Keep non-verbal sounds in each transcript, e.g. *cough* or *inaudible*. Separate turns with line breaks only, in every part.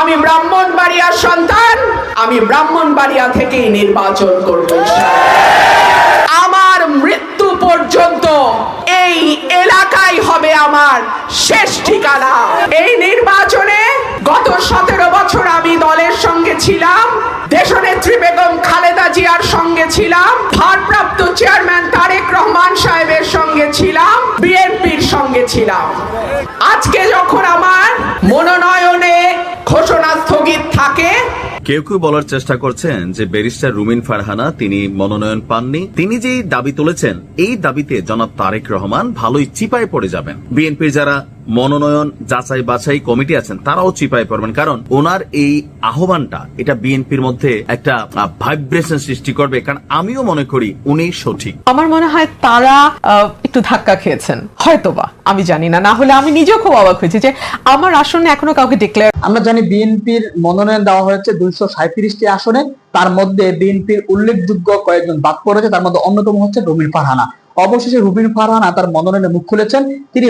আমি ব্রাহ্মণবাড়িয়ার সন্তান, আমি ব্রাহ্মণবাড়িয়া থেকেই নির্বাচন করব আমার মৃত্যু পর্যন্ত এই এলাকাই হবে আমার শেষ ঠিকানা। এই নির্বাচনে গত সতেরো বছর আমি দলের সঙ্গে ছিলাম, দেশনেত্রী বেগম খালেদা জিয়ার সঙ্গে ছিলাম, ভারপ্রাপ্ত চেয়ারম্যান তারেক রহমান সাহেবের সঙ্গে ছিলাম, বিএনপির সঙ্গে ছিলাম। আজকে যখন আমার মনোনয়নে ঘোষণা স্থগিত থাকে।
কেউ কেউ বলার চেষ্টা করছেন যে ব্যারিস্টার রুমিন ফারহানা তিনি মনোনয়ন পাননি। তিনি যেই দাবি তুলেছেন, এই দাবিতে জনাব তারেক রহমান ভালোই চিপায় পড়ে যাবেন। বিএনপির যারা মনোনয়ন যাচাই বাছাই কমিটি আছেন তারাও চিপায় পড়বেন। কারণ ওনার এই আহ্বানটা এটা বিএনপির মধ্যে একটা ভাইব্রেশন সৃষ্টি করবে। কারণ আমিও মনে করি উনি সঠিক।
আমার মনে হয় তারা একটু ধাক্কা খেয়েছেন। হয়তোবা আমি জানি না। না হলে আমি নিজেও খুব অবাক হয়েছি যে আমার আসনে এখনও কাউকে ডিক্লেয়ার
আমরা জানি বিএনপির মনোনয়ন দেওয়া হয়েছে দুইশো সাঁত্রিশটি আসনে। তার মধ্যে বিএনপির উল্লেখযোগ্য কয়েকজন বাদ পড়েছে। তার মধ্যে অন্যতম হচ্ছে রুমিন ফারহানা। অবশেষে রুবিন ফারহানা তার মনোনয়নে মুখ খুলেছেন। তিনি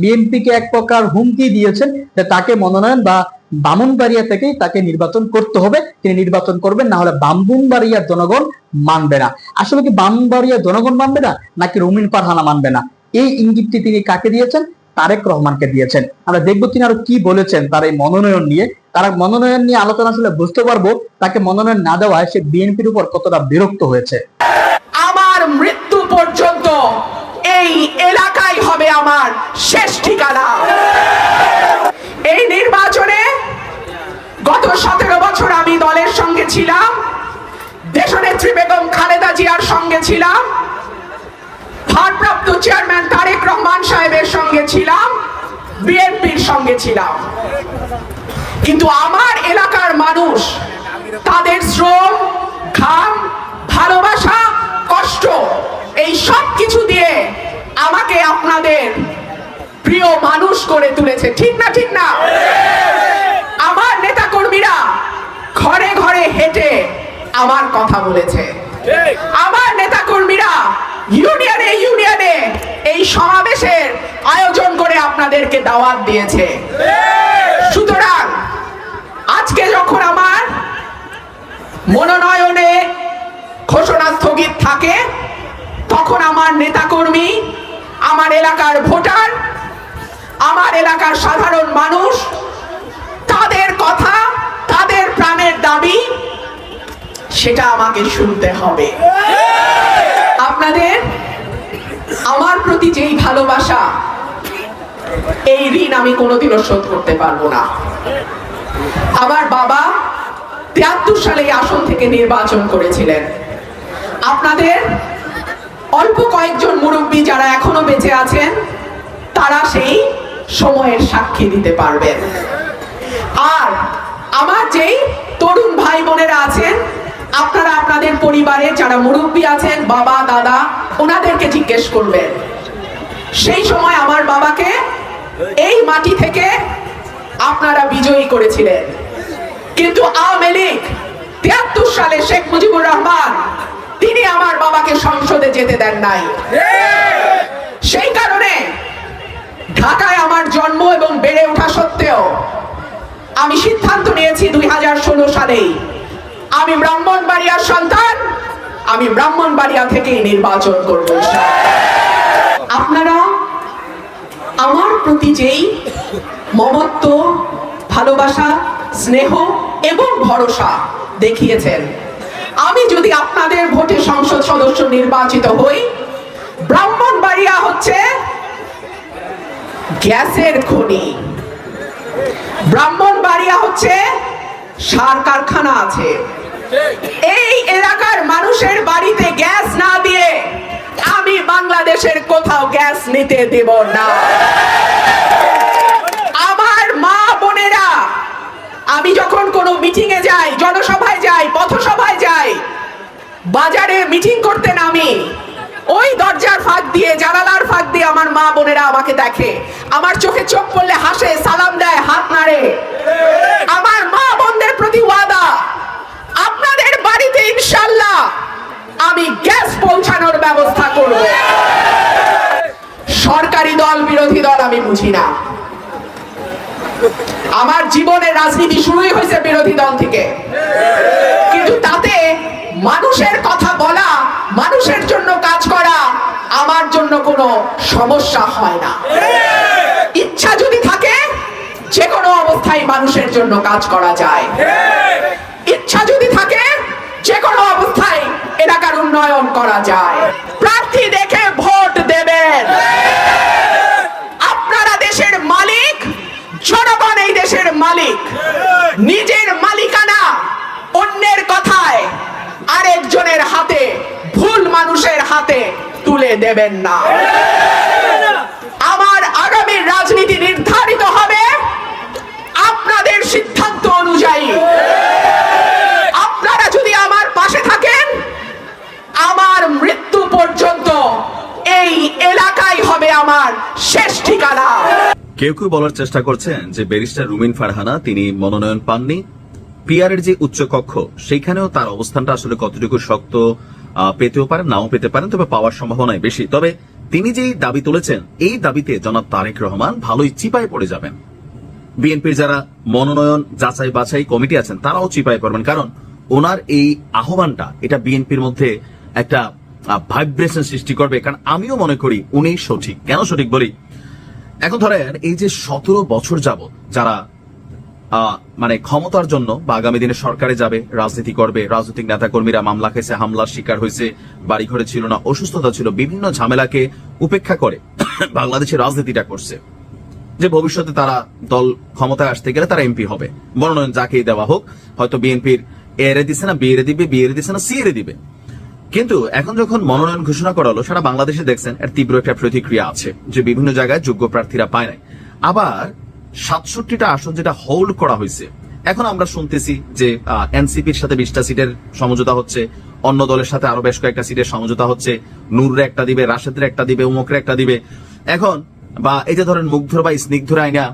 বিএনপিকে এক প্রকার হুমকি দিয়েছেন যে তাকে মনোনয়ন বা বামুনবাড়িয়া থেকেই তাকে নির্বাচন করতে হবে। তিনি নির্বাচন করবেন, না হলে বামবুনবাড়িয়ার জনগণ মানবে না। আসলে কি বামুনবাড়িয়ার জনগণ মানবে না, নাকি রুমিন ফারহানা মানবে না? এই ইঙ্গিতটি তিনি কাকে দিয়েছেন? তারেক রহমানকে দিয়েছেন। আমরা দেখব তিনি আরও কি বলেছেন তার এই মনোনয়ন নিয়ে। তারা মনোনয়ন নিয়ে আলোচনা আসলে বুঝতে পারব, তাকে মনোনয়ন না দেওয়ায় সে বিএনপির উপর কতটা বিরক্ত হয়েছে
আমার মৃত্যু পর্যন্ত এই এলাকাই হবে আমার শেষ ঠিকানা। এই নির্বাচনে গত সতেরো বছর আমি দলের সঙ্গে ছিলাম, দেশনেত্রী বেগম খালেদা জিয়ার সঙ্গে ছিলাম, ভারপ্রাপ্ত চেয়ারম্যান তারেক রহমান সাহেবের সঙ্গে ছিলাম, বিএনপির সঙ্গে ছিলাম। কিন্তু আমার এলাকার মানুষ, তাদের শ্রম, ঘাম, ভালোবাসা, কষ্ট, এই সব কিছু দিয়ে আমাকে আপনাদের প্রিয় মানুষ করে তুলেছে, ঠিক না ঠিক না? আমার নেতা কর্মীরা ঘরে ঘরে হেঁটে আমার কথা বলেছে। আমার নেতা কর্মীরা ইউনিয়নে ইউনিয়নে এই সমাবেশের আয়োজন করে আপনাদেরকে দাওয়াত দিয়েছে। সুতরাং আজকে যখন আমার মনোনয়নে ঘোষণা স্থগিত থাকে তখন আমার নেতাকর্মী, আমার এলাকার ভোটার, আমার এলাকার সাধারণ মানুষ, তাদের কথা, তাদের প্রাণের দাবি, সেটা আমাকে শুনতে হবে। আপনাদের, আমার প্রতি যেই ভালোবাসা, এই ঋণ আমি কোনোদিনও শোধ করতে পারব না। আমার বাবা তিয়াত্তর সালে এই আসন থেকে নির্বাচন করেছিলেন। আপনাদের অল্প কয়েকজন মুরব্বী যারা এখনও বেঁচে আছেন, তারা সেই সময়ের সাক্ষী দিতে পারবেন। আর আমার যেই তরুণ ভাই বোনেরা আছেন, আপনারা আপনাদের পরিবারে যারা মুরব্বী আছেন, বাবা, দাদা, ওনাদেরকে জিজ্ঞেস করবেন। সেই সময় আমার বাবাকে এই মাটি থেকে আপনারা বিজয়ী করেছিলেন। কিন্তু আওয়ামী লীগ তিয়াত্তর সালে শেখ মুজিবুর রহমান তিনি আমার বাবাকে সংসদে যেতে দেন নাই। সেই কারণে ঢাকায় আমার জন্ম এবং বেড়ে ওঠা সত্ত্বেও আমি সিদ্ধান্ত নিয়েছি দুই হাজার ষোলো সালেই আমি ব্রাহ্মণবাড়িয়ার সন্তান, আমি ব্রাহ্মণবাড়িয়া থেকেই নির্বাচন করব আপনারা আমার প্রতি যেই মমত্ব, ভালোবাসা, স্নেহ এবং ভরসা দেখিয়েছেন আমি যদি আপনাদের ভোটে সংসদ সদস্য নির্বাচিত হই, ব্রাহ্মণবাড়িয়া হচ্ছে গ্যাসের খনি। ব্রাহ্মণবাড়িয়া হচ্ছে সার কারখানা আছে। এই এলাকার মানুষের বাড়িতে গ্যাস না দিয়ে আমি বাংলাদেশের কোথাও গ্যাস নিতে দেব না আমার মা বোনেরা আমি যখন কোনো মিটিং এ যাই, জনসভায় যাই, পথসভায় যাই, বাজারে মিটিং করতে নামি, ওই দরজার ফাঁক দিয়ে, জানালার ফাঁক দিয়ে আমার মা বোনেরা আমাকে দেখে। আমার চোখে চোখ পড়লে হাসে, সালাম দেয়, হাত নাড়ে। আমার মা বোনদের প্রতি ওয়াদা, আপনাদের বাড়িতে ইনশাল্লাহ আমি গ্যাস পৌঁছানোর ব্যবস্থা করব। সরকারি দল, বিরোধী দল আমি বুঝি না। আমার জীবনের রাজনীতি শুরুই হয়েছে বিরোধী দল থেকে। কিন্তু তাতে মানুষের কথা বলা, মানুষের জন্য কাজ করা, আমার জন্য কোনো সমস্যা হয় না। ইচ্ছা যদি থাকে যে কোনো অবস্থায় মানুষের জন্য কাজ করা যায়। ইচ্ছা যদি থাকে যে কোনো অবস্থায় এলাকার উন্নয়ন করা যায়। প্রার্থী দেখে ভোট দেবেন আপনারা দেশের মালিক জনগণ এই দেশের মালিক। নিজের মালিকানা অন্যের কথায় আরেকজনের হাতে, ভুল মানুষের হাতে তুলে দেবেন না। আমার আগামী রাজনীতি নির্ধারিত হবে। আপনাদের সিদ্ধান্ত অনুযায়ী আপনারা যদি আমার পাশে থাকেন আমার মৃত্যু পর্যন্ত এই এলাকাই হবে আমার শেষ ঠিকানা
কেউ কেউ বলার চেষ্টা করছেন যে ব্যারিস্টার রুমিন ফারহানা তিনি মনোনয়ন পাননি। পিআরের যে উচ্চ কক্ষ সেখানেও তার অবস্থানটা আসলে কতটুকু শক্ত পেতেও পারেন, নাও পেতে পারেন, তবে পাওয়ার সম্ভাবনাই বেশি। তবে তিনি যেই দাবি তুলেছেন, এই দাবিতে জনাব তারেক রহমান ভালোই চিপায় পড়ে যাবেন। বিএনপির যারা মনোনয়ন যাচাই বাছাই কমিটি আছেন, তারাও চিপায় পড়বেন, কারণ ওনার এই আহ্বানটা, এটা বিএনপির মধ্যে একটা ভাইব্রেশন সৃষ্টি করবে। কারণ আমিও মনে করি উনি সঠিক। কেন সঠিক বলি? এখন ধরেন এই যে সতেরো বছর যাবত যারা মানে ক্ষমতার জন্য বা আগামী দিনে সরকারে যাবে, রাজনীতি করবে, রাজনৈতিক নেতাকর্মীরা মামলা খেয়েছে, হামলার শিকার হয়েছে বাড়ি ঘরে ছিল না, অসুস্থতা ছিল, বিভিন্ন ঝামেলাকে উপেক্ষা করে বাংলাদেশের রাজনীতিটা করছে। যে ভবিষ্যতে তারা দল ক্ষমতায় আসতে গেলে তারা এমপি হবে। মনোনয়ন যাকেই দেওয়া হোক, হয়তো বিএনপির এরে দিছে না বিএরে দিবে বিএরে দিছে না, সি সিএরে দিবে। কিন্তু এখন যখন মনোনয়ন ঘোষণা করা হলো সারা বাংলাদেশে দেখছেন এর তীব্র একটা প্রতিক্রিয়া আছে, যে বিভিন্ন জায়গায় যোগ্য প্রার্থীরা পায় নাই। আবার সাতষট্টিটা আসন যেটা হোল্ড করা হয়েছে, এখন আমরা শুনতেছি যে এনসিপির সাথে বিশটা সিটের সমঝোতা হচ্ছে, অন্য দলের সাথে আরও বেশ কয়েকটা সিটের সমঝোতা হচ্ছে, নূরের একটা দিবে, রাশেদের একটা দিবে, উমকের একটা দিবে। এখন, বা এই যে ধরেন মুগ্ধর বা স্নিগ্ধর আইনা,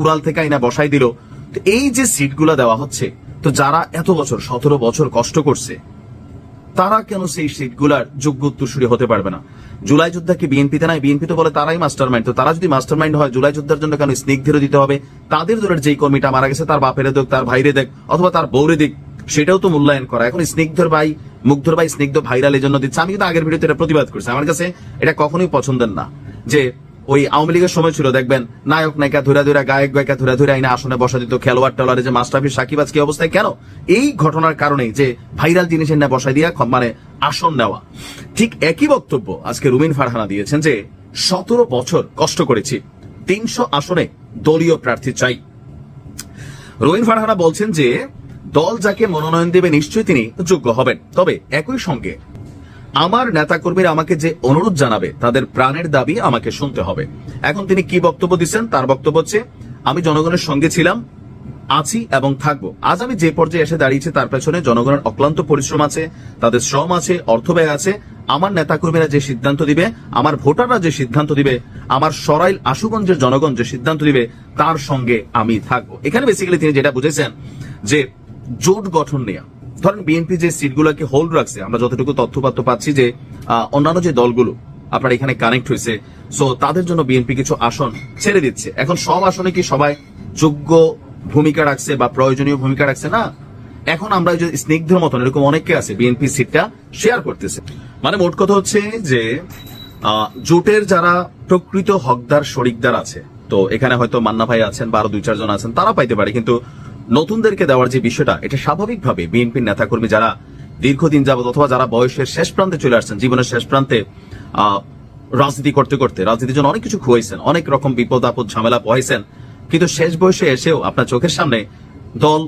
উড়াল থেকে আইনা বসাই দিল এই যে সিটগুলো দেওয়া হচ্ছে, তো যারা এত বছর, সতেরো বছর কষ্ট করছে তারা কেন সেই সিটগুলার যোগ্য উত্তরসূরি হতে পারবে না? জুলাই যোদ্ধা কি বিএনপিতে নাই, বিএনপি তো বলে তারাই মাস্টার মাইন্ড তো তারা যদি মাস্টার মাইন্ড হয়, জুলাই যোদ্ধার জন্য কেন স্নিগ্ধেরও দিতে হবে? তাদের দলের যেই কর্মীটা মারা গেছে, তার বাপেরে দেখ তার ভাইরে দেখ অথবা তার বৌরে দিক, সেটাও তো মূল্যায়ন করা। এখন স্নিগ্ধর ভাই, মুগ্ধর ভাই স্নিগ্ধ ভাইরাল এই জন্য দিচ্ছে। আমি কিন্তু আগের ভিডিওতে এটা প্রতিবাদ করছি। আমার কাছে এটা কখনোই পছন্দের না যে ওই আওয়ামী লীগের সময় ছিল, দেখবেন, নায়ক নায়িকা ধুরা ধুরা, গায়ক গায়িকা ধুরা ধুরা আইনা আসনে বসা দিত, খেলোয়াড় টেলোয়ারে যে মাস্টারফি সাকিব আজকে অবস্থায়, কেন? এই ঘটনার কারণেই যে ভাইরাল জিনিসের না বসাই দিয়া মানে আসন নেওয়া। ঠিক একই বক্তব্য আজকে রুমিন ফারহানা দিয়েছেন যে, সতেরো বছর কষ্ট করেছি, তিনশো আসনে দলীয় প্রার্থী চাই। রোহিন ফারহানা বলছেন যে, দল যাকে মনোনয়ন দেবে নিশ্চয়ই তিনি যোগ্য হবেন। তবে একই সঙ্গে আমার নেতাকর্মীরা আমাকে যে অনুরোধ জানাবে, তাদের প্রাণের দাবি আমাকে শুনতে হবে। এখন তিনি কি বক্তব্য দিচ্ছেন? তার বক্তব্য হচ্ছে, আমি জনগণের সঙ্গে ছিলাম, আছি এবং থাকব। আজ আমি যে পর্যায়ে এসে দাঁড়িয়েছি, তার পেছনে জনগণের অক্লান্ত পরিশ্রম আছে, তাদের শ্রম আছে অর্থ ব্যয় আছে। আমার নেতাকর্মীরা যে সিদ্ধান্ত দিবে, আমার ভোটাররা যে সিদ্ধান্ত দিবে, আমার সরাইল আশুগঞ্জের জনগণ যে সিদ্ধান্ত দিবে, তার সঙ্গে আমি থাকব। এখানে বেসিক্যালি তিনি যেটা বুঝেছেন, যে জোট গঠন নেয়া। ধরেন বিএনপি যে সিটগুলোকে হোল্ড রাখছে, আমরা যতটুকু তথ্যপাত্র পাচ্ছি যে অন্যান্য যে দলগুলো, আপনার এখানে কানেক্ট হয়েছে সো তাদের জন্য বিএনপি কিছু আসন ছেড়ে দিচ্ছে। এখন সব আসনে কি সবাই যোগ্য ভূমিকা রাখছে বা প্রয়োজনীয় ভূমিকা রাখছে? না। এখন আমরা যে স্নিগ্ধর মতন, এরকম অনেকে আছে বিএনপি সিটটা শেয়ার করতেছে। মানে মোট কথা হচ্ছে যে জোটের যারা প্রকৃত হকদার, শরিকদার আছে, তো এখানে হয়তো মান্না ভাই আছেন বা আরও দুই চারজন আছেন, তারা পাইতে পারে, কিন্তু নতুনদেরকে দেওয়ার যে বিষয়টা, এটা স্বাভাবিকভাবে বিএনপির নেতাকর্মী যারা দীর্ঘদিন যাবত অথবা যারা বয়সের শেষ প্রান্তে চলে আসছেন, জীবনের শেষ প্রান্তে রাজনীতি করতে করতে, রাজনীতির জন্য অনেক কিছু খুয়াইছেন, অনেক রকম বিপদ আপদ, ঝামেলা পোহাইছেন, কিন্তু শেষ বয়সে এসেও আপনার চোখের সামনে দল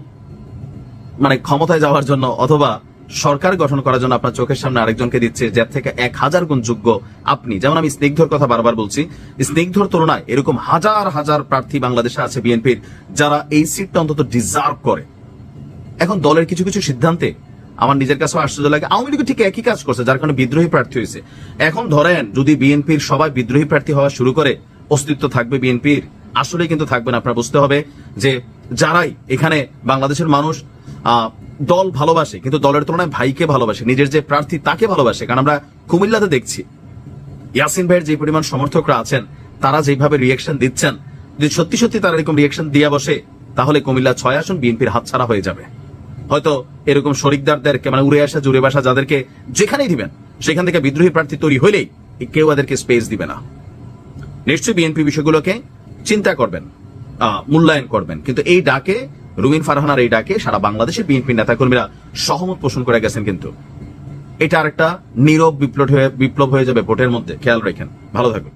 মানে ক্ষমতায় যাওয়ার জন্য অথবা সরকার গঠন করার জন্য আপনার চোখের সামনে আরেকজনকে দিচ্ছে, যার থেকে এক হাজার গুণ যোগ্য আপনি। যেমন আমি স্নিগ্ধর কথা বারবার বলছি, স্নিগ্ধর তুলনায় এরকম হাজার হাজার প্রার্থী বাংলাদেশে আছে বিএনপির, যারা এই সিটটা অন্তত ডিজার্ভ করে। এখন দলের কিছু কিছু সিদ্ধান্তে আমার নিজের কাছেও আশ্চর্য লাগে। আওয়ামী লীগ ঠিক একই কাজ করছে, যার কারণে বিদ্রোহী প্রার্থী হয়েছে। এখন ধরেন, যদি বিএনপির সবাই বিদ্রোহী প্রার্থী হওয়া শুরু করে, অস্তিত্ব থাকবে বিএনপির। আসলে কিন্তু থাকবে না, আপনার বুঝতে হবে যে যারাই এখানে বাংলাদেশের মানুষ দল ভালোবাসে, কিন্তু দলের তুলনায় ভাইকে ভালোবাসে, নিজের যে প্রার্থী তাকে ভালোবাসে, কারণ আমরা কুমিল্লাতে দেখছি। ইয়াসিন ভাইয়ের যে পরিমাণ সমর্থকরা আছেন, তারা যেভাবে রিয়েকশন দিচ্ছেন, যদি সত্যি সত্যি তারা এরকম রিয়েকশন দিয়া বসে, তাহলে কুমিল্লা ছয় আসন বিএনপির হাতছাড়া হয়ে যাবে। হয়তো এরকম শরিকদারদের মানে উড়ে আসা, জুড়ে বাসা যাদেরকে যেখানেই দিবেন, সেখান থেকে বিদ্রোহী প্রার্থী তৈরি হলেই কেউ এদেরকে স্পেস দিবে না। নিশ্চয়ই বিএনপি বিষয়গুলোকে চিন্তা করবেন। মূল্যায়ন করবেন। কিন্তু এই ডাকে রুমিন ফারহানার এই ডাকে সারা বাংলাদেশের বিএনপি নেতাকর্মীরা সহমত পোষণ করে গেছেন কিন্তু। এটা আরেকটা নীরব বিপ্লব হয়ে বিপ্লব হয়ে যাবে ভোটের মধ্যে। খেয়াল রাখেন। ভালো থাকবেন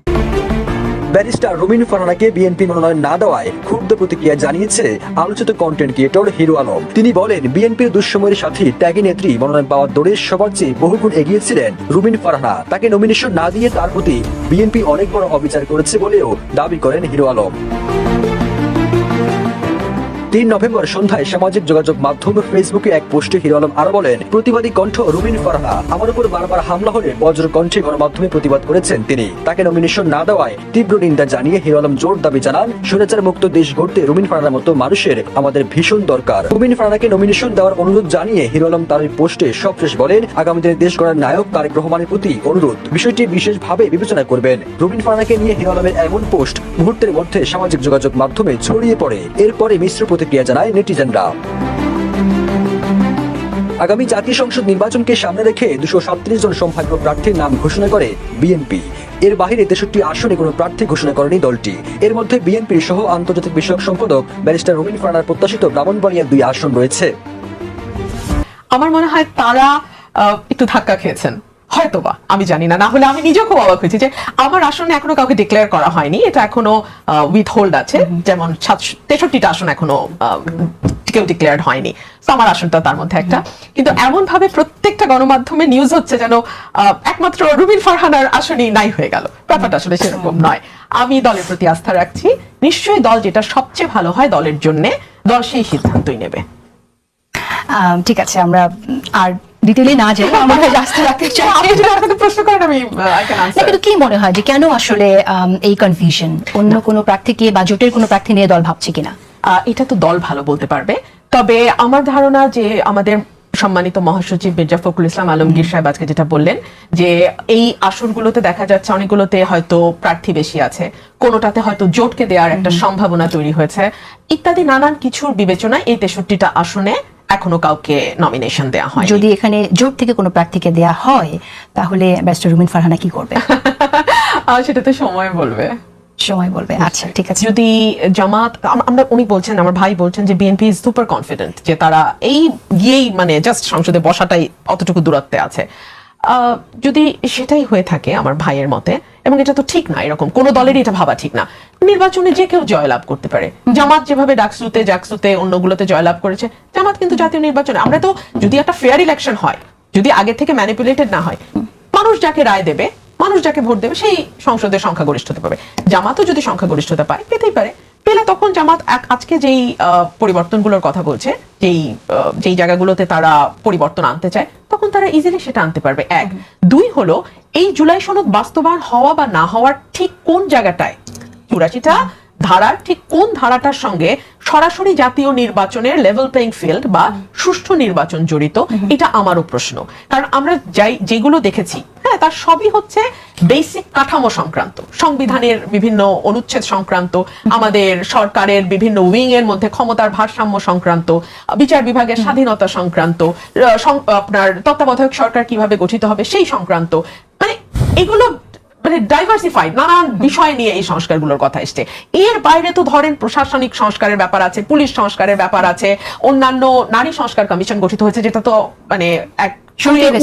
ব্যারিস্টার রুমিন ফারহানাকে বিএনপি মনোনয়ন না দেওয়ায় ক্ষুব্ধ প্রতিক্রিয়া জানিয়েছে আলোচিত কন্টেন্ট ক্রিয়েটর হিরো আলম। তিনি বলেন, বিএনপির দুঃসময়ের সাথে, ত্যাগী নেত্রী মনোনয়ন পাওয়ার দৌড়ে সবার চেয়ে বহুগুণ এগিয়েছিলেন রুমিন ফারহানা। তাকে নমিনেশন না দিয়ে তার প্রতি বিএনপি অনেক বড় অবিচার করেছে বলেও দাবি করেন হিরো আলম। তিন নভেম্বর সন্ধ্যায় সামাজিক যোগাযোগ মাধ্যম ফেসবুকে এক পোস্টে হিরো আলম আরও বলেন, প্রতিবাদী কণ্ঠ রুমিন ফারহানা আমার উপর বারবার হামলা হলে বজ্র কণ্ঠে গণমাধ্যমে প্রতিবাদ করেছেন তিনি। তাকে নমিনেশন না দেওয়ায় তীব্র নিন্দা জানিয়ে হিরো আলম জোর দাবি জানান, স্বৈরাচার মুক্ত দেশ গড়তে রুমিন ফারহানার মতো মানুষের আমাদের ভীষণ দরকার। রুমিন ফারহানাকে নমিনেশন দেওয়ার অনুরোধ জানিয়ে হিরো আলম তার পোস্টে সবশেষ বলেন, আগামী দিনে দেশ গড়ার নায়ক তারেক রহমানের প্রতি অনুরোধ। বিষয়টি বিশেষভাবে বিবেচনা করবেন। রুমিন ফারহানাকে নিয়ে হিরো আলমের এমন পোস্ট মুহূর্তের মধ্যে সামাজিক যোগাযোগ মাধ্যমে ছড়িয়ে পড়ে। এরপরে মিশ্র প্রতিক্রিয়া জানায় নেটিজেনরা। আগামী জাতীয় সংসদ নির্বাচনকে সামনে রেখে দুশো সাতত্রিশ জন সম্ভাব্য প্রার্থীর নাম ঘোষণা করে বিএনপি। এর বাইরে তেষট্টি আসনে কোনো প্রার্থী ঘোষণা করেনি দলটি। এর মধ্যে বিএনপির সহ আন্তর্জাতিক বিষয়ক সম্পাদক ব্যারিস্টার রবিন ফারানার প্রত্যাশিত ব্রাহ্মণবাড়িয়ার দুই আসন রয়েছে।
আমার মনে হয় তারা একটু ধাক্কা খেয়েছেন। হয়তোবা আমি জানি না। না হলে আমি নিজেও খুব অবাক হয়েছি যে আমার আসনে এখনও কাউকে ডিক্লেয়ার করা হয়নি। এটা এখনও উইথ হোল্ড আছে। যেমন তেষট্টিটা আসন এখনও কেউ ডিক্লেয়ার্ড হয়নি। তো আমার আসনটা তার মধ্যে একটা। কিন্তু এমন ভাবে প্রত্যেকটা গণমাধ্যমে নিউজ হচ্ছে যেন একমাত্র রুবিন ফারহানার আসনই নাই হয়ে গেল। ব্যাপারটা আসলে সেরকম নয়। আমি দলের প্রতি আস্থা রাখছি। নিশ্চয়ই দল যেটা সবচেয়ে ভালো হয় দলের জন্য দল সেই সিদ্ধান্তই নেবে।
আহ, ঠিক আছে আমরা আর ডিটেলে না যাই আমরা রাস্তা রাখতে চাই।
আপনি যদি আপনাকে প্রশ্ন করেন আমি আই
কিন্তু কি মনে হয় যে কেন আসলে এই কনফিউশন অন্য কোনো প্রার্থীকে বা জোটের কোনো প্রার্থী নিয়ে দল ভাবছে কিনা?
এটা তো দল ভালো বলতে পারবে। তবে আমার ধারণা যে আমাদের সম্মানিত মহাসচিব মির্জা ফখরুল ইসলাম আলমগীর সাহেব আজকে যেটা বললেন যে এই আসনগুলোতে দেখা যাচ্ছে অনেকগুলোতে হয়তো প্রার্থী বেশি আছে। কোনোটাতে হয়তো জোটকে দেওয়ার একটা সম্ভাবনা তৈরি হয়েছে। ইত্যাদি নানান কিছুর বিবেচনায় এই তেষট্টিটা আসনে এখনও কাউকে নমিনেশন দেওয়া হয়
যদি এখানে জোট থেকে কোনো প্রার্থীকে দেয়া হয় তাহলে ব্যারিস্টার রুমিন ফারহানা কি করবে? *laughs*
সেটা তো সময় বলবে।
সময় বলবে। আচ্ছা ঠিক আছে।
যদি জামাত আমরা উনি বলছেন আমার ভাই বলছেন যে বিএনপি ইজ সুপার কনফিডেন্ট যে তারা এই গিয়েই মানে জাস্ট সংসদে বসাটাই অতটুকু দূরত্বে আছে। যদি সেটাই হয়ে থাকে আমার ভাইয়ের মতে, এবং এটা তো ঠিক না এরকম, কোন দলেরই এটা ভাবা ঠিক না। নির্বাচনে যে কেউ জয়লাভ করতে পারে। জামাত যেভাবে ডাকসুতে, জাকসুতে অন্যগুলোতে জয়লাভ করেছে, জামাত কিন্তু জাতীয় নির্বাচনে, আমরা তো যদি একটা ফেয়ার ইলেকশন হয়, যদি আগে থেকে ম্যানিপুলেটেড না হয়, মানুষ যাকে রায় দেবে, মানুষ যাকে ভোট দেবে, সেই সংসদের সংখ্যাগরিষ্ঠতা পাবে। জামাতও যদি সংখ্যাগরিষ্ঠতা পায়, পেতেই পারে। পেলে তখন জামাত আজকে যেই পরিবর্তনগুলোর কথা বলছে, যেই যেই জায়গাগুলোতে তারা পরিবর্তন আনতে চায় তখন তারা ইজিলি সেটা আনতে পারবে। এক। দুই হলো এই জুলাই সনদ বাস্তবায়ন হওয়া বা না হওয়ার ঠিক কোন জায়গাটায়? চুরাশিটা ধারার ঠিক কোন ধারাটার সঙ্গে সরাসরি জাতীয় নির্বাচনের লেভেল প্লেইং ফিল্ড বা সুষ্ঠু নির্বাচন জড়িত এটা আমারও প্রশ্ন। কারণ আমরা যাই যেগুলো দেখেছি হ্যাঁ তার সবই হচ্ছে বেসিক কাঠামো সংক্রান্ত। সংবিধানের বিভিন্ন অনুচ্ছেদ সংক্রান্ত আমাদের সরকারের বিভিন্ন উইং এর মধ্যে ক্ষমতার ভারসাম্য সংক্রান্ত বিচার বিভাগের স্বাধীনতা সংক্রান্ত আপনার তত্ত্বাবধায়ক সরকার কীভাবে গঠিত হবে সেই সংক্রান্ত। মানে এগুলো মানে ডাইভার্সিফাইড নানান বিষয় নিয়ে এই সংস্কারগুলোর কথা এসছে। এর বাইরে তো ধরেন প্রশাসনিক সংস্কারের ব্যাপার আছে পুলিশ সংস্কারের ব্যাপার আছে অন্যান্য নারী সংস্কার কমিশন গঠিত হয়েছে যেটা তো মানে এক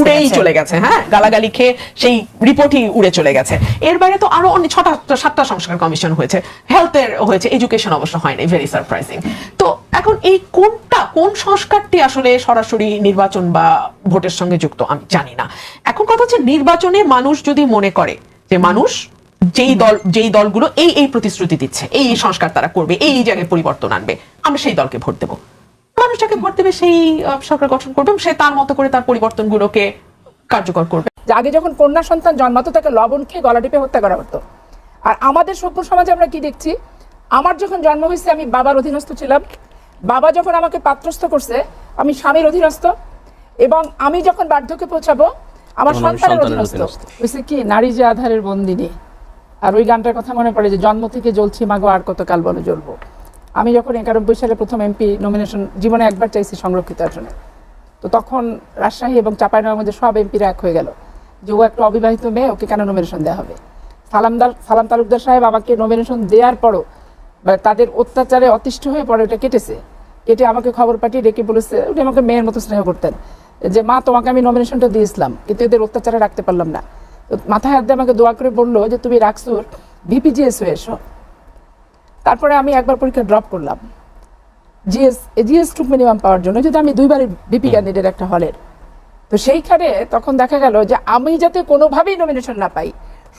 উড়েই চলে গেছে হ্যাঁ? গালাগালি খেয়ে সেই রিপোর্টই উড়ে চলে গেছে। এর বাইরে তো আরও অনেক ছটা সাতটা সংস্কার কমিশন হয়েছে। হেলথের হয়েছে এডুকেশন অবশ্য হয়নি ভেরি সারপ্রাইজিং তো এখন এই কোনটা কোন সংস্কারটি আসলে সরাসরি নির্বাচন বা ভোটের সঙ্গে যুক্ত আমি জানি না। এখন কথা হচ্ছে নির্বাচনে মানুষ যদি মনে করে যে মানুষ যেই দল, যেই দলগুলো এই এই প্রতিশ্রুতি দিচ্ছে, এই এই সংস্কার তারা করবে, এই জায়গায় পরিবর্তন আনবে, আমরা সেই দলকে ভোট দেবো। মানুষ যাকে ভোট দেবে সেই সরকার গঠন করবে সে তার মতো করে তার পরিবর্তনগুলোকে কার্যকর করবে।
আগে যখন কন্যা সন্তান জন্মাতো, তাকে লবণ খেয়ে গলা টিপে হত্যা করা হতো। আর আমাদের সভ্য সমাজে আমরা কি দেখছি? আমার যখন জন্ম হয়েছে, আমি বাবার অধীনস্থ ছিলাম। বাবা যখন আমাকে পাত্রস্থ করছে, আমি স্বামীর অধীনস্থ। এবং আমি যখন বার্ধক্যে পৌঁছাবো আমার সন্তানের অধীনস্থ। হয়েছে কি? নারী যে আধারের বন্দিনী। আর ওই গানটার কথা মনে পড়ে যে জন্ম থেকে জ্বলছি মাগো আর কতকাল বলে জ্বলবো? আমি যখন একানব্বই সালে প্রথম এমপি নমিনেশন জীবনে একবার চাইছি সংরক্ষিত আসনে তো তখন রাজশাহী এবং চাঁপাইনবাবগঞ্জের সব এমপিরা এক হয়ে গেল। যে ও একটা অবিবাহিত মেয়ে ওকে কেন নমিনেশন দেওয়া হবে? সালামদার সালাম তালুকদার সাহেব আমাকে নমিনেশন দেওয়ার পরও বা তাদের অত্যাচারে অতিষ্ঠ হয়ে পরে ওটা কেটেছে। কেটে আমাকে খবর পাঠিয়ে ডেকে বলেছে উনি আমাকে মেয়ের মতো স্নেহ করতেন। যে মা তোমাকে আমি নমিনেশনটা দিয়েছিলাম কিন্তু এদের অত্যাচারে রাখতে পারলাম না। তো মাথায় হাত দিয়ে আমাকে দোয়া করে বলল যে তুমি রাখসুর ভিপিজিএস হয়ে এসো। তারপরে আমি একবার পরীক্ষা ড্রপ করলাম। জিএস জিএস টু মিনিমাম পাওয়ার জন্য যদি আমি দুইবার বিপি ক্যান্ডিডেট একটা হলের। তো সেইখানে তখন দেখা গেল যে আমি যাতে কোনোভাবেই নমিনেশন না পাই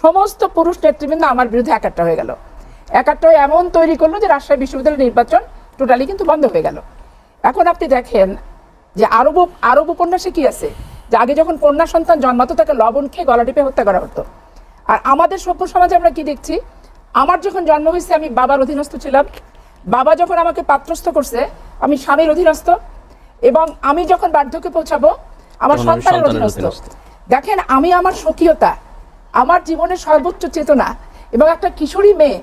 সমস্ত পুরুষ নেতৃবৃন্দ আমার বিরুদ্ধে একাট্টা হয়ে গেল। একাট্টা এমন তৈরি করল যে রাজশাহী বিশ্ববিদ্যালয়ের নির্বাচন টোটালি কিন্তু বন্ধ হয়ে গেল। এখন আপনি দেখেন যে আরব আরব উপন্যাসে কি আছে? যে আগে যখন কন্যা সন্তান জন্মাতো তাকে লবণ খেয়ে গলা টিপে হত্যা করা হতো। আর আমাদের সভ্য সমাজে আমরা কি দেখছি? আমার যখন জন্ম হয়েছে আমি বাবার অধীনস্থ ছিলাম। বাবা যখন আমাকে পাত্রস্থ করছে আমি স্বামীর অধীনস্থ। এবং আমি যখন বার্ধক্যে পৌঁছাবো আমার সন্তানের অধীনস্থ। দেখেন আমি আমার স্বকীয়তা আমার জীবনের সর্বোচ্চ চেতনা এবং একটা কিশোরী মেয়ে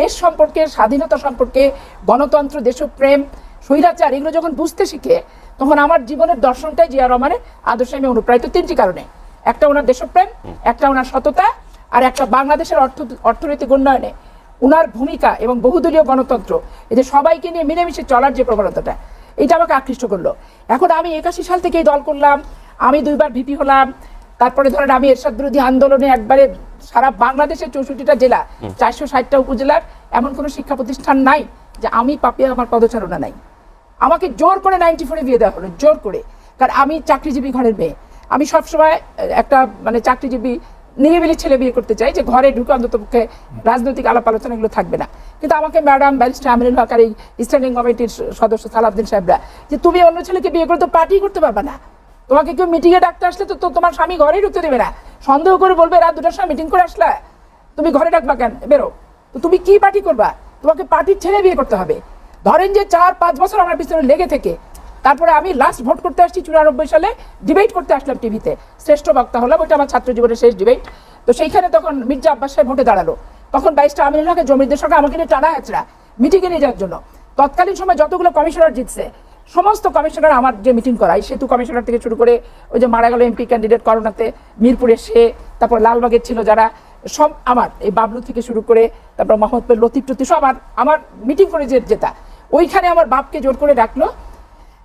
দেশ সম্পর্কে স্বাধীনতা সম্পর্কে গণতন্ত্র দেশপ্রেম স্বৈরাচার এগুলো যখন বুঝতে শিখে তখন আমার জীবনের দর্শনটাই জিয়া রহমানের আদর্শে আমি অনুপ্রাণিত তিনটি কারণে। একটা ওনার দেশপ্রেম একটা ওনার সততা আর একটা বাংলাদেশের অর্থ অর্থনৈতিক উন্নয়নে। উনার ভূমিকা এবং বহুদলীয় গণতন্ত্র এই যে সবাইকে নিয়ে মিলেমিশে চলার যে প্রবণতাটা এটা আমাকে আকৃষ্ট করল। এখন আমি একাশি সাল থেকে এই দল করলাম আমি দুইবার ভিপি হলাম তারপরে ধরেন আমি এরশাদ বিরোধী আন্দোলনে একবারে সারা বাংলাদেশের চৌষট্টিটা জেলা চারশো ষাটটা উপজেলার এমন কোনো শিক্ষা প্রতিষ্ঠান নাই যে আমি পাপিয়া আমার পদচারণা নাই। আমাকে জোর করে নাইনটি ফোরে বিয়ে দেওয়া হলো, জোর করে। কারণ আমি চাকরিজীবী ঘরের মেয়ে। আমি সবসময় একটা মানে চাকরিজীবী, নিরিবিলি ছেলে বিয়ে করতে চাই যে ঘরে ঢুকে অন্তত পক্ষে রাজনৈতিক আলাপ আলোচনা এগুলো থাকবে না। কিন্তু আমাকে ম্যাডাম ব্যারিস্টার আমিনুল হক আর এই স্ট্যান্ডিং কমিটির সদস্য সালাউদ্দিন সাহেবরা যে তুমি অন্য ছেলেকে বিয়ে করে তো পার্টি করতে পারবে না। তোমাকে কেউ মিটিংয়ে ডাকতে আসলে তো তোমার স্বামী ঘরেই ঢুকতে দেবে না। সন্দেহ করে বলবে, রাত দুটার সময় মিটিং করে আসলা। তুমি ঘরে ডাকবা কেন? বেরো। তো তুমি কি পার্টি করবা? তোমাকে পার্টির ছেলে বিয়ে করতে হবে। ধরেন যে চার, পাঁচ বছর আমার পিছনে লেগে থেকে, তারপরে আমি লাস্ট ভোট করতে আসছি চুরানব্বই সালে ডিবেট করতে আসলাম টিভিতে শ্রেষ্ঠ বক্তা হলাম, ওইটা আমার ছাত্র জীবনের শেষ ডিবেট তো সেইখানে তখন মির্জা আব্বাস সাহেব ভোটে দাঁড়াল। তখন বাইশটা আমিনুল হকের জমিদের সঙ্গে আমাকে নিয়ে টানা হেঁচড়া মিটিংয়ে নিয়ে যাওয়ার জন্য। তৎকালীন সময় যতগুলো কমিশনার জিতছে, সমস্ত কমিশনার আমার যে মিটিং করাই সেতু কমিশনার থেকে শুরু করে ওই যে মারা গেল এমপি ক্যান্ডিডেট করোনাতে, মিরপুরে সে তারপর লালবাগের ছিল যারা, সব আমার, এই বাবলু থেকে শুরু করে, তারপর মোহাম্মদপুর লতিফ টতিফ, সব আমার আমার মিটিং করে যে যেটা ওইখানে আমার বাপকে জোর করে ডাকলো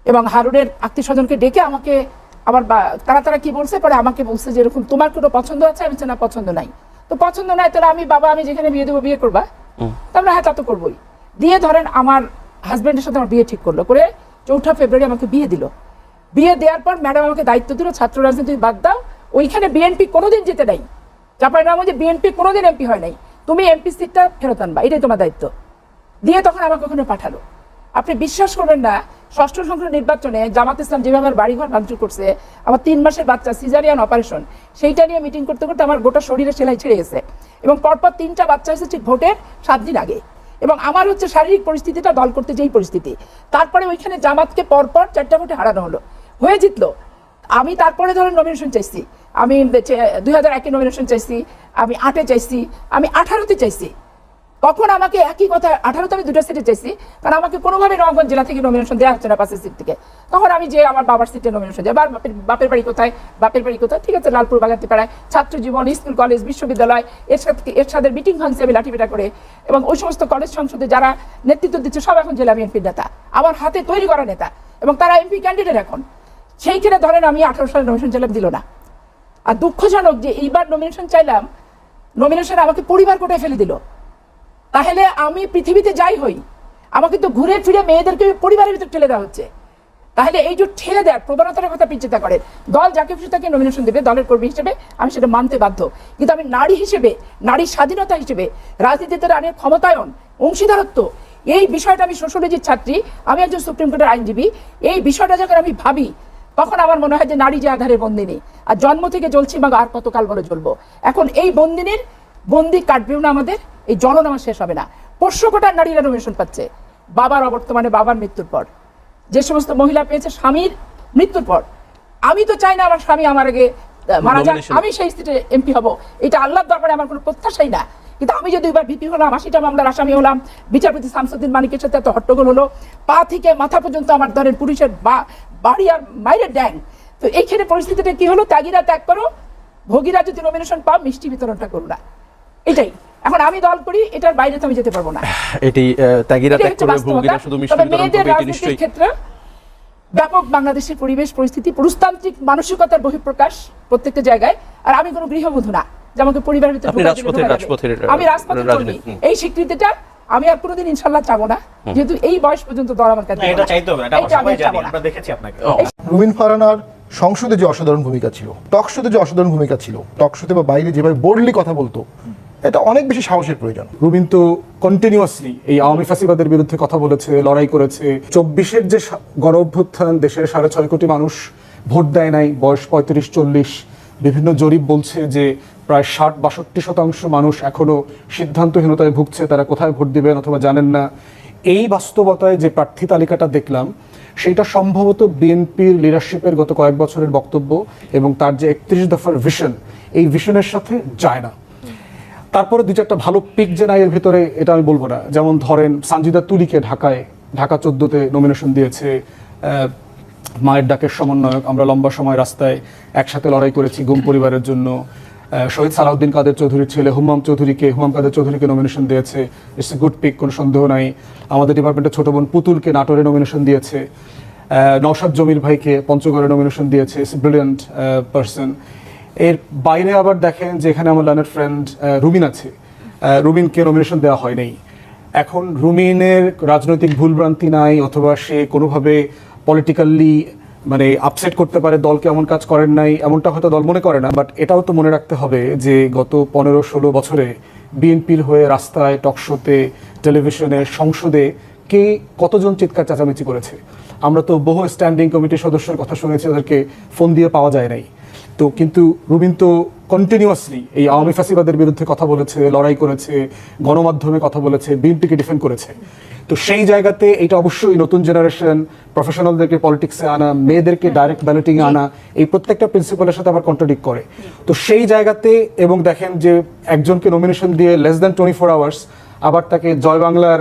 এবং হারুনের আত্মীয় স্বজনকে ডেকে আমাকে আমার বা- তারা তারা কি বলছে? পরে আমাকে বলছে যে এরকম তোমার কোনো পছন্দ আছে? আমি না পছন্দ নাই। তো পছন্দ নাই তাহলে আমি বাবা আমি যেখানে বিয়ে দেবো বিয়ে করবা? তো আমরা হ্যাঁ তা তো করবোই। দিয়ে ধরেন আমার হাজব্যান্ডের সাথে আমার বিয়ে ঠিক করল। করে চৌঠা ফেব্রুয়ারি আমাকে বিয়ে দিল। বিয়ে দেওয়ার পর ম্যাডাম আমাকে দায়িত্ব দিল ছাত্র রাজনীতি বাদ দাও। ওইখানে বিএনপি কোনোদিন যেতে নাই। চাপাই নাম যে বিএনপি কোনোদিন এমপি হয় নাই। তুমি এমপি সিটটা ফেরত আনবা এটাই তোমার দায়িত্ব। দিয়ে তখন আমাকে ওখানে পাঠালো। আপনি বিশ্বাস করবেন না, ষষ্ঠ সংখ্যা নির্বাচনে জামাত ইসলাম যেভাবে আমার বাড়িঘর ভাঙচুর করছে, আমার তিন মাসের বাচ্চা সিজারিয়ান অপারেশন সেইটা নিয়ে মিটিং করতে করতে আমার গোটা শরীরে সেলাই ছেড়ে গেছে। এবং পরপর তিনটা বাচ্চা এসেছে ঠিক ভোটের সাত দিন আগে। এবং আমার হচ্ছে শারীরিক পরিস্থিতিটা দল করতে যেই পরিস্থিতি। তারপরে ওইখানে জামাতকে পরপর চারটা ভোটে হারানো হলো। হয়ে জিতলো। আমি তারপরে ধরেন নমিনেশন চাইছি। আমি দুই হাজার একে নমিনেশন চাইছি। আমি আটে চাইছি। আমি আঠারোতে চাইছি। তখন আমাকে একই কথা আঠারোতে আমি দুটো সিটে চাইছি কারণ আমাকে কোনোভাবে নবগঞ্জ জেলা থেকে নমিনেশন দেওয়া হচ্ছে না পাশের সিট থেকে। তখন আমি যে আমার বাবার সিটে নমিনেশন যাই বাপের বাপের বাড়ি কোথায়, বাপের বাড়ি কোথায়? ঠিক আছে, লালপুর বাগাতে পাড়ায়, ছাত্র জীবন, স্কুল, কলেজ, বিশ্ববিদ্যালয় এর সাথে এর সাথে মিটিং ভাঙছে আমি লাঠিপেটা করে, এবং ওই সমস্ত কলেজ সংসদে যারা নেতৃত্ব দিচ্ছে সব এখন জেলা বিএনপির নেতা, আমার হাতে তৈরি করা নেতা, এবং তারা এমপি ক্যান্ডিডেট এখন। সেইখানে ধরেন আমি আঠারো সালে নমিনেশন চাইলাম, দিল না। আর দুঃখজনক যে এইবার নমিনেশন চাইলাম নমিনেশন আমাকে পরিবার কোটায় ফেলে দিল। তাহলে আমি পৃথিবীতে যাই হই। আমাকে তো ঘুরে ফিরে মেয়েদেরকে পরিবারের ভিতর ঠেলে দেওয়া হচ্ছে। তাহলে এই যে ঠেলে দেওয়ার প্রবণতার কথা চিন্তা করেন দল যাকে খুশি তাকে নমিনেশন দেবে, দলের কর্মী হিসেবে আমি সেটা মানতে বাধ্য। কিন্তু আমি নারী হিসেবে নারীর স্বাধীনতা হিসেবে, রাজনীতিতে নারীর ক্ষমতায়ন, অংশীদারত্ব, এই বিষয়টা আমি সোশ্যোলজির ছাত্রী, আমি একজন সুপ্রিম কোর্টের আইনজীবী, এই বিষয়টা যখন আমি ভাবি, তখন আমার মনে হয় যে নারী যে আধারে বন্দিনী, আর জন্ম থেকে জ্বলছি বা আর কতকাল বলে জ্বলবো। এখন এই বন্দিনীর বন্দি কাটবেও না আমাদের এই জনন আমার শেষ হবে না। পোষ্য কোটার নারীরা নমিনেশন পাচ্ছে। বাবার অবর্তমানে বাবার মৃত্যুর পর। যে সমস্ত মহিলা পেয়েছে স্বামীর মৃত্যুর পর। আমি তো চাই না আমার স্বামী আমার আগে মারা যাক। আমি সেই সিটে এমপি হব। এটা আল্লাহর দরবারে আমার কোনো প্রত্যাশাই না। কিন্তু আমি যদি দুইবার ভিপি হলাম আশিটা মামলার আসামি হলাম বিচারপতি শামসুদ্দিন মানিকের সাথে এত হট্টগোল হলো পা থেকে মাথা পর্যন্ত আমার ধরেন পুলিশের বা- বাড়ি আর মাইরের ড্যাং। তো এইখানে পরিস্থিতিটা কি হলো? ত্যাগীরা ত্যাগ করো ভোগীরা যদি নমিনেশন পাও মিষ্টি বিতরণটা করো না। এটাই। এখন আমি দল করি এটার বাইরে তো আমি যেতে পারব না।
এটি ত্যাগীরা ত্যাগ করবে ভূমিকা শুধু
রাজনীতির ক্ষেত্রে ব্যাপক বাংলাদেশের পরিবেশ পরিস্থিতি পুরুষতান্ত্রিক মানসিকতার বহিঃপ্রকাশ প্রত্যেকটা জায়গায়। আর আমি কোনো গৃহবধূ না যে আমাকে পরিবারের ভিতরে
আপনি রাজপথের- রাজপথের,
আমি রাজপথের
রাজনীতি,
এই স্বীকৃতিটা আমি আর কোনোদিন ইনশাল্লাহ চাবো না। যেহেতু এই বয়স পর্যন্ত দল আমার কাছে
এটা চাইতে হবে এটা আমরা সবাই জানি, আমরা দেখেছি আপনাকে।
রুমিন ফারানার সংসদে যে অসাধারণ ভূমিকা ছিল টক শোতে যে অসাধারণ ভূমিকা ছিল টক শোতে বা বাইরে যেভাবে বোল্ডলি কথা বলতো এটা অনেক বেশি সাহসের প্রয়োজন।
রুবিন তো কন্টিনিউয়াসলি এই আওয়ামী ফাসিবাদের বিরুদ্ধে কথা বলেছে, লড়াই করেছে। চব্বিশের যে গণ অভ্যুত্থান দেশের সাড়ে ছয় কোটি মানুষ ভোট দেয় নাই, বয়স পঁয়ত্রিশ, চল্লিশ। বিভিন্ন জরিপ বলছে যে প্রায় ষাট, বাষট্টি শতাংশ মানুষ এখনও সিদ্ধান্তহীনতায় ভুগছে, তারা কোথায় ভোট দিবেন অথবা জানেন না। এই বাস্তবতায় যে প্রার্থী তালিকাটা দেখলাম, সেটা সম্ভবত বিএনপির লিডারশিপের গত কয়েক বছরের বক্তব্য এবং তার যে একত্রিশ দফার ভিশন এই ভিশনের সাথে যায় না। তারপরে দু চারটা ভালো পিক যে নাই এর ভিতরে, এটা আমি বলব না। যেমন ধরেন সানজিদা তুলিকে ঢাকায়, ঢাকা চোদ্দতে নমিনেশন দিয়েছে মায়ের ডাকের সমন্বয়ক। আমরা লম্বা সময় রাস্তায় একসাথে লড়াই করেছি গুম পরিবারের জন্য। শহীদ সালাউদ্দিন কাদের চৌধুরীর ছেলে হুমাম চৌধুরীকে, হুমাম কাদের চৌধুরীকে নমিনেশন দিয়েছে। ইটস গুড পিক কোনো সন্দেহ নাই। আমাদের ডিপার্টমেন্টের ছোট বোন পুতুলকে নাটোরে নমিনেশন দিয়েছে। নওশাদ জমির ভাইকে পঞ্চগড়ে নমিনেশন দিয়েছে। ইটস ব্রিলিয়ান্ট পার্সন এর বাইরে আবার দেখেন যে এখানে আমার লানের ফ্রেন্ড রুমিন আছে। আহ, রুমিনকে নমিনেশন দেওয়া হয় নাই। এখন রুমিনের রাজনৈতিক ভুলভ্রান্তি নাই অথবা সে কোনোভাবে পলিটিক্যালি মানে আপসেট করতে পারে দলকে এমন কাজ করেন নাই এমনটা হয়তো দল মনে করে না বাট এটাও তো মনে রাখতে হবে যে গত পনেরো ষোলো বছরে বিএনপির হয়ে রাস্তায় টকশোতে টেলিভিশনে সংসদে কে কতজন চিৎকার চেঁচামেচি করেছে? আমরা তো বহু স্ট্যান্ডিং কমিটির সদস্যের কথা শুনেছি ওদেরকে ফোন দিয়ে পাওয়া যায় নাই। তো কিন্তু রুবিন তো কন্টিনিউয়াসলি এই আওয়ামী ফাসিবাদের বিরুদ্ধে কথা বলেছে লড়াই করেছে গণমাধ্যমে কথা বলেছে বিএনপিকে ডিফেন্ড করেছে। তো সেই জায়গাতে এটা অবশ্যই নতুন জেনারেশন প্রফেশনালদেরকে পলিটিক্সে আনা মেয়েদেরকে ডাইরেক্ট ব্যালটিং আনা এই প্রত্যেকটা প্রিন্সিপালের সাথে আবার কন্ট্রাডিক্ট করে। তো সেই জায়গাতে এবং দেখেন যে একজনকে নমিনেশন দিয়ে less than twenty four hours আবার তাকে জয় বাংলার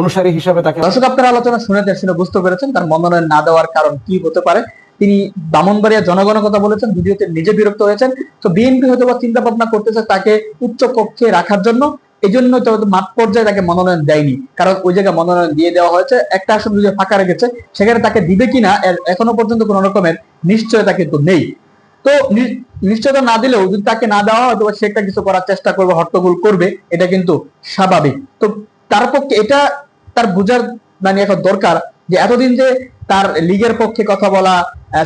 অনুসারী হিসাবে তাকে
দর্শক আপনারা আলোচনা শুনে বুঝতে পেরেছেন তার মনোনয়ন না দেওয়ার কারণ কি হতে পারে? তিনি ব্রাহ্মণবাড়িয়া জনগণের কথা বলেছেন, ভিডিওতে নিজে বিরক্ত হয়েছেন। তো বিএনপি হয়তো বা চিন্তা ভাবনা করতেছে তাকে উচ্চ কক্ষে রাখার জন্য। এই জন্য মাঠ পর্যায়ে তাকে মনোনয়ন দেয়নি। কারণ ওই জায়গায় মনোনয়ন দিয়ে দেওয়া হয়েছে, একটা আসন যদি ফাঁকা রেখেছে, সেখানে তাকে দিবে কিনা এখনও পর্যন্ত কোনো রকমের নিশ্চয়তা কিন্তু নেই। তো নিশ্চয়তা না দিলেও যদি তাকে না দেওয়া হয় সে একটা কিছু করার চেষ্টা করবে, হট্টগোল করবে, এটা কিন্তু স্বাভাবিক। তো তার পক্ষে এটা তার বুঝার মানে এখন দরকার যে এতদিন যে তার লীগের পক্ষে কথা বলা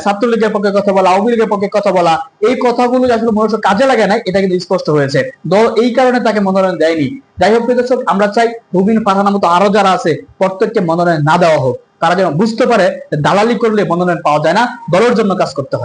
ছাত্রলীগের পক্ষে কথা বলা, আওয়ামী লীগের পক্ষে কথা বলা, এই কথাগুলো আসলে মনুষ্য কাজে লাগে না এটা কিন্তু স্পষ্ট হয়েছে। দল এই কারণে তাকে মনোনয়ন দেয়নি। যাই হোক দর্শক, আমরা চাই রুবিন পাঠানোর মতো আরও যারা আছে, প্রত্যেককে মনোনয়ন না দেওয়া হোক। তারা যেন বুঝতে পারে দালালি করলে মনোনয়ন পাওয়া যায় না, দলের জন্য কাজ করতে হয়।